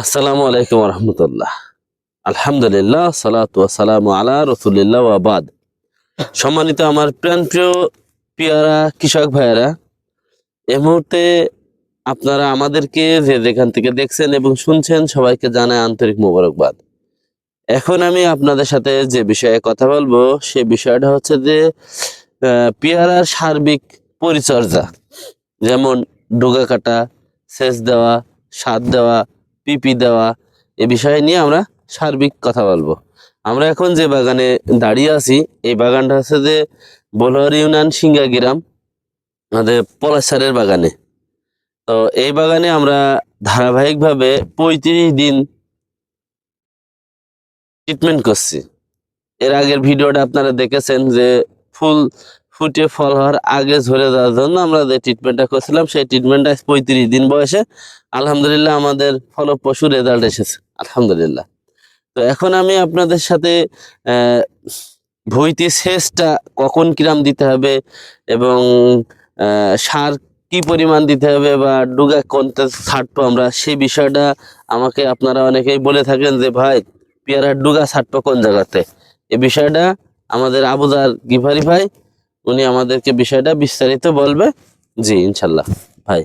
আসসালামু আলাইকুম রহমতুল্লাহ আলহামদুলিল্লাহ সালাম আলা রসুলিল্লাহ আবাদ সম্মানিত আমার প্রাণ প্রিয়, পিয়ারা কৃষক ভাইয়েরা এ মুহূর্তে আপনারা আমাদেরকে যে যেখান থেকে দেখছেন এবং শুনছেন সবাইকে জানায় আন্তরিক মোবারকবাদ। এখন আমি আপনাদের সাথে যে বিষয়ে কথা বলব, সে বিষয়টা হচ্ছে যে পেয়ারার সার্বিক পরিচর্যা। যেমন ডোগা কাটা সেচ দেওয়া, সার দেওয়া পিপি দেওয়া, এ বিষয়ে নিয়ে আমরা সার্বিক কথা বলব। আমরা এখন যে বাগানে দাঁড়িয়ে আছি, এই বাগানটা হচ্ছে যে বলোয়ার ইউনিয়ন সিঙ্গা গ্রাম আমাদের পলাশারের বাগানে। তো এই বাগানে আমরা ধারাবাহিকভাবে পঁয়ত্রিশ দিন ট্রিটমেন্ট করছি। এর আগের ভিডিওটা আপনারা দেখেছেন যে ফুল ফুটে ফল হওয়ার আগে ঝরে যাওয়ার জন্য আমরা যে ট্রিটমেন্টটা করছিলাম, সেই ট্রিটমেন্টটা পঁয়ত্রিশ দিন বয়সে আলহামদুলিল্লাহ আমাদের ফলপ্রসূ রেজাল্ট এসেছে, আলহামদুলিল্লাহ। তো এখন আমি আপনাদের সাথে ভুইতি সেচটা কখন কিরাম দিতে হবে এবং সার কি পরিমাণ দিতে হবে বা ডুগা কোনটা ছাড়বো আমরা সেই বিষয়টা আমাকে আপনারা অনেকেই বলে থাকেন যে, ভাই, পেয়ারার ডুগা ছাড়বো কোন জায়গাতে? এই বিষয়টা আমাদের আবুদার গিফারি ভাই, উনি আমাদেরকে বিষয়টা বিস্তারিত বলবে। জি, ইনশাল্লাহ। ভাই,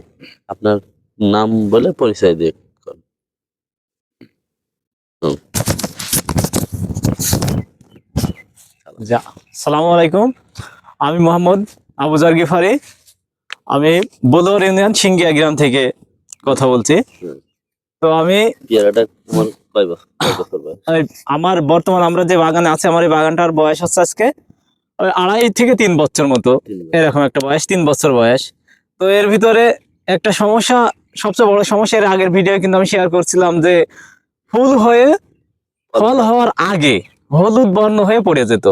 আপনার নাম বলে পরিচয় দিয়ে সালামু আলাইকুম। আমি মোহাম্মদ আবুজার গিফারি। আমি বোলোর ইউনিয়ন সিঙ্গিয়া গ্রাম থেকে কথা বলছি। তো আমি আমার বর্তমান আমরা যে বাগানে আছে আমার এই বাগানটার বয়স হচ্ছে আজকে আড়াই থেকে তিন বছর মতো। এরকম একটা বয়স তিন বছর বয়স। তো এর ভিতরে একটা সমস্যা সবচেয়ে বড় সমস্যার এর আগের ভিডিও কিন্তু আমি শেয়ার করছিলাম যে ফুল হয়ে ফল হওয়ার আগে হলুদ বর্ণ হয়ে পড়ে যেত।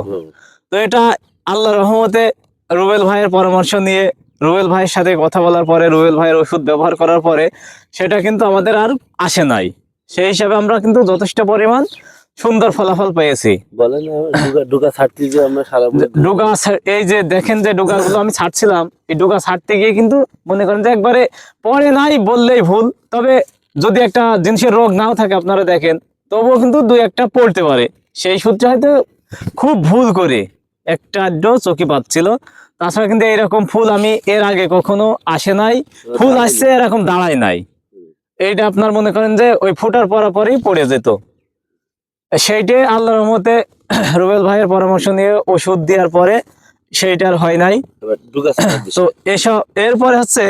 তো এটা আল্লাহ রহমতে রুবেল ভাইয়ের পরামর্শ নিয়ে রুবেল ভাইয়ের সাথে কথা বলার পরে রুবেল ভাইয়ের ওষুধ ব্যবহার করার পরে সেটা কিন্তু আমাদের আর আসে নাই। সেই হিসাবে আমরা কিন্তু যথেষ্ট পরিমাণ সুন্দর ফলাফল পেয়েছি। বলেন ডুগা ছাড়তে যে আমরা সারা ডুগা এই যে দেখেন যে ডুগাগুলো আমি ছাড়ছিলাম এই ডুগা ছাড়তে গিয়ে কিন্তু মনে করেন যে একবারে পরে নাই বললেই ভুল। তবে যদি একটা জিনিসের রোগ নাও থাকে আপনারা দেখেন তবুও কিন্তু দুই একটা পড়তে পারে। সেই সূত্রে হয়তো খুব ভুল করে একটা আড্ডো চোখে পাচ্ছিল। তাছাড়া কিন্তু এরকম ফুল আমি এর আগে কখনো আসে নাই। ফুল আসছে এরকম দাঁড়ায় নাই। এইটা আপনার মনে করেন যে ওই ফুটার পরাপরই পড়ে যেত। সেইটাই আল্লাহ রহমতে রুবেল ভাইয়ের পরামর্শ নিয়ে ওষুধ দেওয়ার পরে সেইটার হয় নাই। তো এসব এরপরে হচ্ছে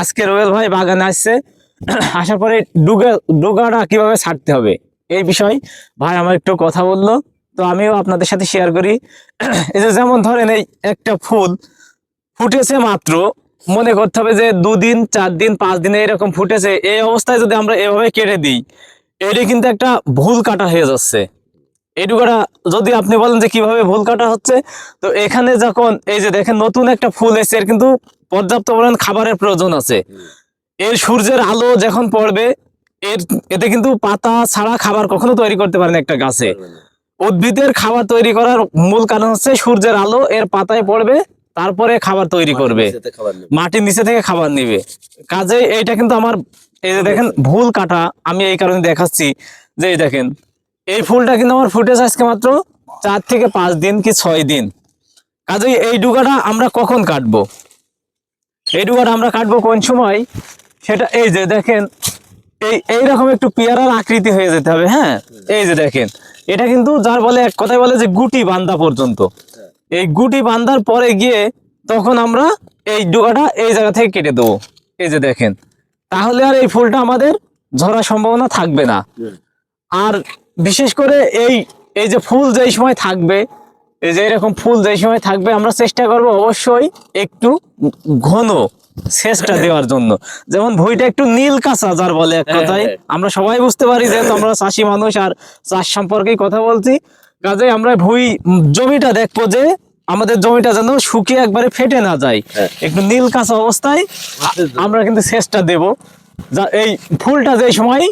আজকে রুবেল ভাই বাগানে আসছে। আসার পরে ডুগা, ডুগাটা কীভাবে ছাড়তে হবে? এই বিষয় ভাই আমার একটু কথা বলল। তো আমিও আপনাদের সাথে শেয়ার করি। এই যে যেমন ধরেন এই একটা ফুল ফুটেছে মাত্র, মনে করতে হবে যে দুদিন চার দিন পাঁচ দিনে এরকম ফুটেছে, এই অবস্থায় যদি আমরা এভাবে কেটে দিই এটা কিন্তু একটা ভুল কাটা হয়ে যাচ্ছে। ডুগাটা যদি আপনি বলেন যে কীভাবে ভুল কাটা হচ্ছে তো এখানে যখন এই যে দেখেন নতুন একটা ফুল এসেছে এর কিন্তু পর্যাপ্ত পরিমাণ খাবারের প্রয়োজন আছে। এর সূর্যের আলো যখন পড়বে এর এতে কিন্তু পাতা ছাড়া খাবার কখনো তৈরি করতে পারে না একটা গাছে। উদ্ভিদের খাবার তৈরি করার মূল কারণ হচ্ছে সূর্যের আলো এর পাতায় পড়বে তারপরে খাবার তৈরি করবে। মাটির নিচে থেকে খাবার নিবে। কাজে এইটা কিন্তু আমার এই যে দেখেন, ভুল কাটা, আমি এই কারণে দেখাচ্ছি যে এই দেখেন, এই ফুলটা কিন্তু আমার ফুটেছে আজকে মাত্র চার থেকে পাঁচ দিন কি ছয় দিন। কাজে এই ডুগাটা আমরা কখন কাটবো? এই ডুগাটা আমরা কাটবো কোন সময়? সেটা এই যে দেখেন, এই এইরকম একটু পেয়ারার আকৃতি হয়ে যেতে হবে হ্যাঁ? এই যে দেখেন, এটা কিন্তু যার বলে এক কথায় বলে যে গুটি বান্দা পর্যন্ত। এই গুটি বান্ধার পরে গিয়ে তখন আমরা এই ডুগাটা এই জায়গা থেকে কেটে দেবো। এই যে দেখেন তাহলে আর এই ফুলটা আমাদের ঝরার সম্ভাবনা থাকবে না। আর বিশেষ করে এই এই যে ফুল যেই সময় থাকবে এই যে এরকম ফুল যেই সময় থাকবে আমরা চেষ্টা করব অবশ্যই একটু ঘন সেচটা দেওয়ার জন্য। যেমন ভুইটা একটু নীল কাঁচা যার বলে এক কথায়। আমরা সবাই বুঝতে পারি যেহেতু আমরা চাষি মানুষ আর চাষ সম্পর্কেই কথা বলছি। কাজে আমরা ভুই জমিটা দেখব যে আমাদের জমিটা যেন শুকিয়ে একবারে ফেটে না যায়। হ্যাঁ। একটু নীল কাঁচা অবস্থায় আমরা কিন্তু সেচটা দেব। যা এই ফুলটা যে সময়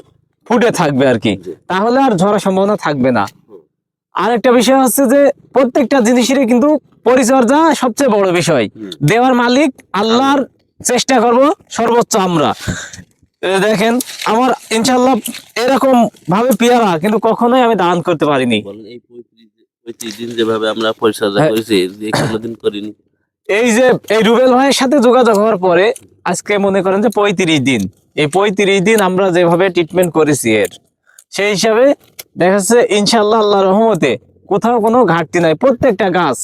ফুটে থাকবে আর কি তাহলে আর ঝরার সম্ভাবনা থাকবে না। আরেকটা বিষয় হচ্ছে যে প্রত্যেকটা জিনিসেরই কিন্তু পরিচর্যা সবচেয়ে বড় বিষয়। দেওয়ার মালিক আল্লাহর চেষ্টা করব সর্বোচ্চ আমরা। দেখেন আমার ইনশাল্লাহ এরকম ভাবে পেয়ারা কিন্তু কখনোই আমি দান করতে পারিনি। যেভাবে আমরা পরিচর্যা হ্যাঁ। করেছি যে কোনোদিন করিনি। এই যে এই রুবেল ভাইয়ের সাথে যোগাযোগ হওয়ার পরে আজকে মনে করেন যে পঁয়ত্রিশ দিন। এই পঁয়ত্রিশ দিন আমরা যেভাবে ট্রিটমেন্ট করেছি এর সেই হিসাবে দেখা যাচ্ছে ইনশাল্লাহ আল্লাহ রহমতে কোথাও কোনো ঘাটতি নাই। প্রত্যেকটা গাছ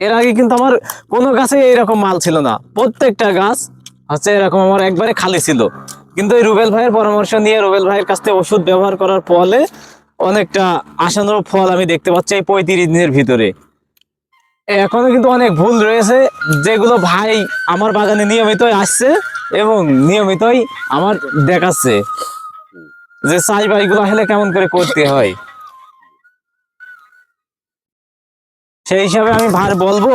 এর আগে কিন্তু আমার কোনো গাছে এরকম মাল ছিল না। প্রত্যেকটা গাছ হচ্ছে এরকম আমার একবারে খালি ছিল। কিন্তু এই রুবেল ভাইয়ের পরামর্শ নিয়ে রুবেল ভাইয়ের কাছ থেকে ওষুধ ব্যবহার করার ফলে অনেকটা আশানুরূপ ফল আমি দেখতে পাচ্ছি এই পঁয়ত্রিশ দিনের ভিতরে। এখনও কিন্তু অনেক ভুল রয়েছে যেগুলো ভাই আমার বাগানে নিয়মিতই আসছে এবং নিয়মিতই আমার দেখাচ্ছে যে চাষবাসগুলো আসলে কেমন করে করতে হয়। সেই হিসাবে আমি ভার বলব।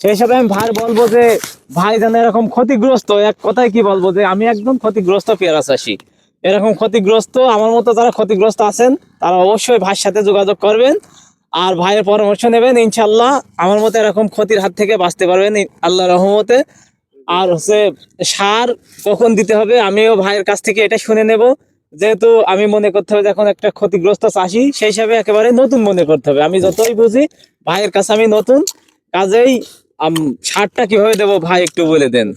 সেই হিসাবে আমি ভার বলব যে ভাই যেন এরকম ক্ষতিগ্রস্ত এক কথায় কি বলব যে আমি একদম ক্ষতিগ্রস্ত পেয়ারা চাষি। এরকম ক্ষতিগ্রস্ত, আমার মতো যারা ক্ষতিগ্রস্ত আছেন, তারা অবশ্যই ভাইয়ের সাথে যোগাযোগ করবেন আর ভাইয়ের পরামর্শ নেবেন ইনশাল্লাহ আমার মতো এরকম ক্ষতির হাত থেকে বাঁচতে পারবেন আল্লাহ রহমতে। আর হচ্ছে সার কখন দিতে হবে, আমিও ভাইয়ের কাছ থেকে এটা শুনে নেব। যেহেতু আমি মনে করতে হবে এখন একটা ক্ষতিগ্রস্ত চাষি, সেই হিসাবে একেবারে নতুন মনে করতে হবে। আমি যতই বুঝি, ভাইয়ের কাছে আমি নতুন। কাজেই সারটা কীভাবে দেবো ভাই একটু বলে দেন।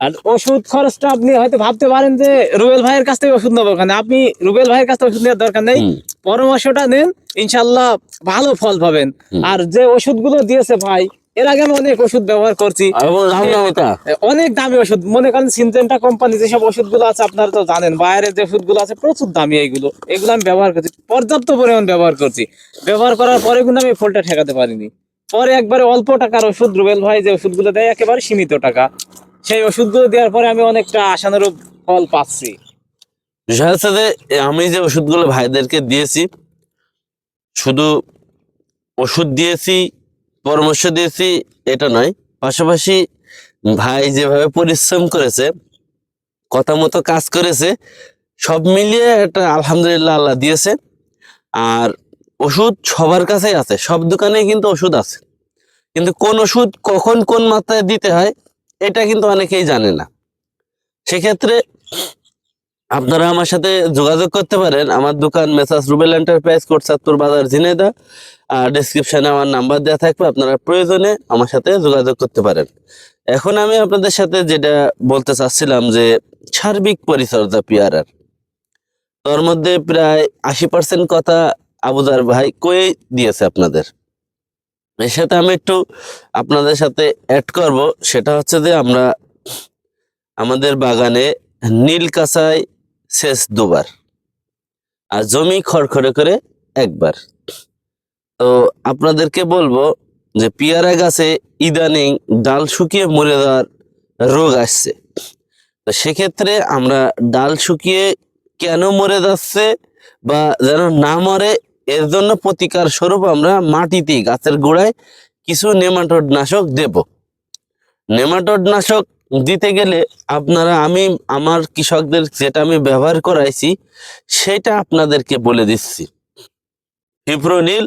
আর ওষুধ খরচটা আপনি হয়তো ভাবতে পারেন যে রুবেল ভাইয়ের কাছ থেকে ওষুধ নেব কেন? আপনি রুবেল ভাইয়ের কাছ থেকে ওষুধ নেওয়ার দরকার নেই। পরামর্শটা নেন ইনশাল্লাহ ভালো ফল পাবেন। আর যে ওষুধগুলো দিয়েছে ভাই এর আগে আমি অনেক ওষুধ ব্যবহার করছি। অনেক দামি ওষুধ। মনে করেন সিনজেন্টা কোম্পানি যেসব ওষুধগুলো আছে আপনারা তো জানেন বাইরের যে ওষুধগুলো আছে প্রচুর দামি এইগুলো। এগুলো আমি ব্যবহার করছি। পর্যাপ্ত পরিমাণ ব্যবহার করছি। ব্যবহার করার পরে কিন্তু আমি ফলটা ঠেকাতে পারিনি। পরে একবারে অল্প টাকার ওষুধ রুবেল ভাই যে ওষুধগুলো দেয় একেবারে সীমিত টাকা। সেই ওষুধগুলো দেওয়ার পরে আমি অনেকটা আশানুরূপ ফল পাচ্ছি। বিষয় আমি যে ওষুধগুলো ভাইদেরকে দিয়েছি, শুধু ওষুধ দিয়েছি, পরামর্শ দিয়েছি, এটা নয়। পাশাপাশি ভাই যেভাবে পরিশ্রম করেছে, কথা মতো কাজ করেছে, সব মিলিয়ে একটা আলহামদুলিল্লাহ আল্লাহ দিয়েছে। আর ওষুধ সবার কাছেই আছে। সব দোকানেই কিন্তু ওষুধ আছে। কিন্তু কোন ওষুধ কখন কোন মাত্রায় দিতে হয়, এটা কিন্তু অনেকেই জানে না। সেক্ষেত্রে আপনারা আমার সাথে যোগাযোগ করতে পারেন। আমার দোকান মেসাস রুবেল এন্টারপ্রাইজ কোটসাত্তর বাজার ঝিনেদা আর ডিসক্রিপশনে আমার নাম্বার দেওয়া থাকবে, আপনারা প্রয়োজনে আমার সাথে যোগাযোগ করতে পারেন। এখন আমি আপনাদের সাথে যেটা বলতে চাচ্ছিলাম যে, সার্বিক পরিচর্যা পিয়ারার তোর মধ্যে প্রায় আশি পার্সেন্ট কথা আবুদার ভাই কয়ে দিয়েছে আপনাদের? এর সাথে আমি একটু আপনাদের সাথে অ্যাড করব। সেটা হচ্ছে যে আমরা আমাদের বাগানে নীল কাঁচায় শেষ দুবার আর জমি খড়খড়ে করে একবার। তো আপনাদেরকে বলব যে পেয়ারা গাছে ইদানিং ডাল শুকিয়ে মরে যাওয়ার রোগ আসছে। তো সেক্ষেত্রে আমরা ডাল শুকিয়ে কেন মরে যাচ্ছে বা যেন না মরে এর জন্য প্রতিকার স্বরূপ আমরা মাটিতে, গাছের গোড়ায় কিছু নেমাটোড নাশক দেব। নেমাটোড নাশক দিতে গেলে আপনারা, আমি, আমার কৃষকদের যেটা আমি ব্যবহার করাইছি, সেটা আপনাদেরকে বলে দিচ্ছি। হিপ্রোনিল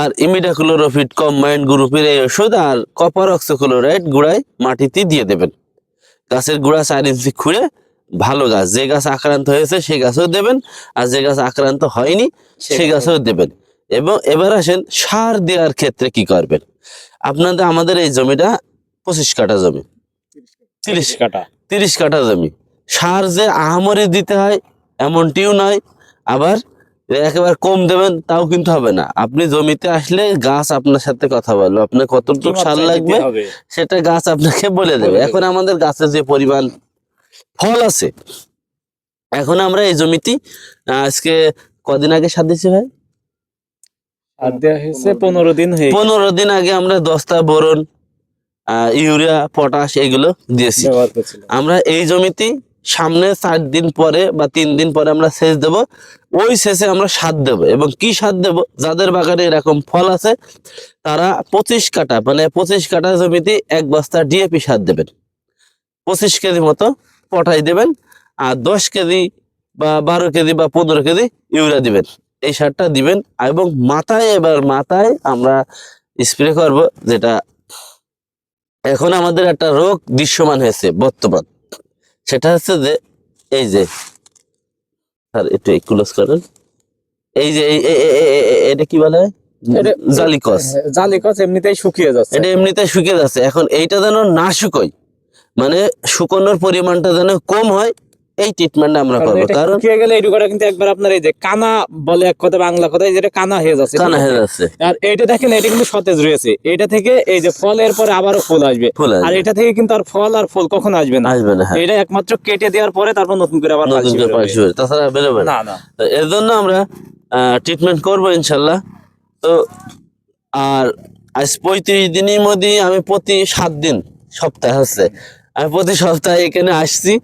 আর ইমিডাক্লোরোফিট কম্বাইন্ড গ্রুপের এই ওষুধ আর কপার অক্সোক্লোরাইড গুঁড়ায় মাটিতে দিয়ে দেবেন। গাছের গুঁড়া চার ইঞ্চি খুঁড়ে ভালো গাছ, যে গাছ আক্রান্ত হয়েছে সে গাছও দেবেন, আর যে গাছ আক্রান্ত হয়নি সেই গাছও দেবেন। এবং এবার আসেন সার দেওয়ার ক্ষেত্রে কি করবেন? আপনাদের আমাদের এই জমিটা পঁচিশ কাঠা জমি। তিরিশ কাটা তিরিশ কাঠা জমি। সার যে আহামরি দিতে হয় এমনটিও নয়। আবার একেবারে কম দেবেন তাও কিন্তু হবে না। আপনি জমিতে আসলে গাছ আপনার সাথে কথা বলবে। আপনার কতটুকু সার লাগবে সেটা গাছ আপনাকে বলে দেবে। এখন আমাদের গাছের যে পরিমাণ ফল আছে এখন আমরা এই জমিতে আজকে কদিন আগে সার দিচ্ছি ভাই? আর দেওয়া হয়েছে পনেরো দিন হয়ে পনেরো দিন আগে আমরা দস্তা বোরন ইউরিয়া পটাশ এগুলো দিয়েছি। আমরা এই জমিতে সামনে চার দিন পরে বা তিন দিন পরে আমরা সেচ দেব। ওই সেচে আমরা সার দেব এবং কি সার দেব? যাদের বাগানে এরকম ফল আছে তারা পঁচিশ কাটা মানে পঁচিশ কাটা জমিতে এক বস্তা ডিএপি সার দেবেন। পঁচিশ কেজি মতো পটাই দেবেন আর দশ কেজি বা বারো কেজি বা পনেরো কেজি ইউরিয়া দিবেন। এই সারটা দিবেন এবং মাথায় এবার মাথায় আমরা স্প্রে করব যেটা এখন আমাদের একটা রোগ দৃশ্যমান হয়েছে বর্তমান। সেটা হচ্ছে যে এই যে স্যার একটু ক্লোজ করেন। এই যে এটা কি বলে? এটা- জালিকস। জালি এমনিতেই শুকিয়ে যাচ্ছে। এটা এমনিতে শুকিয়ে যাচ্ছে। এখন এইটা যেন না শুকোয় মানে শুকোনোর পরিমাণটা যেন কম হয় এই ট্রিটমেন্টটা আমরা করব। এটা কারণ শুকিয়ে গেলে এই কিন্তু একবার আপনার এই যে কানা বলে এক কথা বাংলা কথায় যেটা কানা হয়ে যাচ্ছে কানা হয়ে যাচ্ছে। আর এইটা দেখেন এটা কিন্তু সতেজ রয়েছে। এটা থেকে এই যে ফলের পরে আবারও ফুল আসবে। আর এটা থেকে কিন্তু আর ফল আর ফুল কখন আসবে না। আসবে না হ্যাঁ। এটা একমাত্র কেটে দেওয়ার পরে তারপর নতুন করে আবার নতুন করে হবে। তাছাড়া বেরোবে না। না এর জন্য আমরা ট্রিটমেন্ট করব ইনশাল্লাহ। তো আর আজ পঁয়ত্রিশ দিনের মধ্যে আমি প্রতি সাত দিন সপ্তাহে হচ্ছে আমি প্রতি সপ্তাহে এখানে আসছি।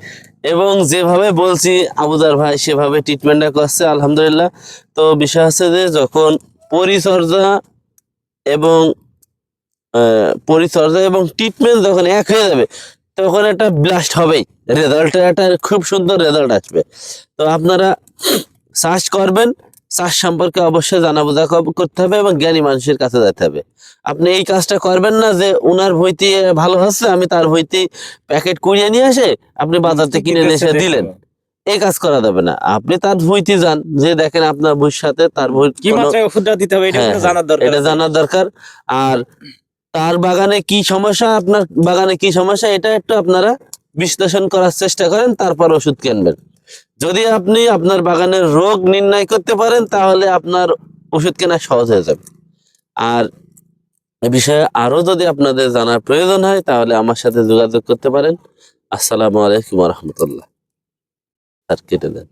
এবং যেভাবে বলছি আবুদার ভাই সেভাবে ট্রিটমেন্টটা করছে, আলহামদুলিল্লাহ। তো বিষয় হচ্ছে যে, যখন পরিচর্যা এবং পরিচর্যা এবং ট্রিটমেন্ট যখন এক হয়ে যাবে, তখন একটা ব্লাস্ট হবেই। রেজাল্টের একটা খুব সুন্দর রেজাল্ট আসবে। তো আপনারা সার্চ করবেন সার্চ সম্পর্কে অবশ্যই জানা বোঝা করতে হবে এবং জ্ঞানী মানুষের কাছে যেতে হবে। আপনি এই কাজটা করবেন না যে উনার ভইতে ভালো হচ্ছে আমি তার ভইতে প্যাকেট কুড়িয়ে নিয়ে আসে আপনি বাজার থেকে কিনে এসে দিলেন। এই কাজ করা যাবে না। আপনি তার ভইতে যান যে দেখেন আপনার ভুঁইর সাথে তার ভুঁই কি মাত্রায় ওষুধটা দিতে হবে এটা হ্যাঁ, হ্যাঁ, জানার দরকার। এটা জানার দরকার। আর তার বাগানে কি সমস্যা আপনার বাগানে কি সমস্যা এটা একটু আপনারা বিশ্লেষণ করার চেষ্টা করেন তারপর ওষুধ কিনবেন। যদি আপনি আপনার বাগানের রোগ নির্ণয় করতে পারেন, তাহলে আপনার ওষুধ কেনা সহজ হয়ে যাবে। আর এ বিষয়ে আরও যদি আপনাদের জানার প্রয়োজন হয়, তাহলে আমার সাথে যোগাযোগ করতে পারেন। আসসালামু আলাইকুম রহমতুল্লাহ। আর কেটে দেন।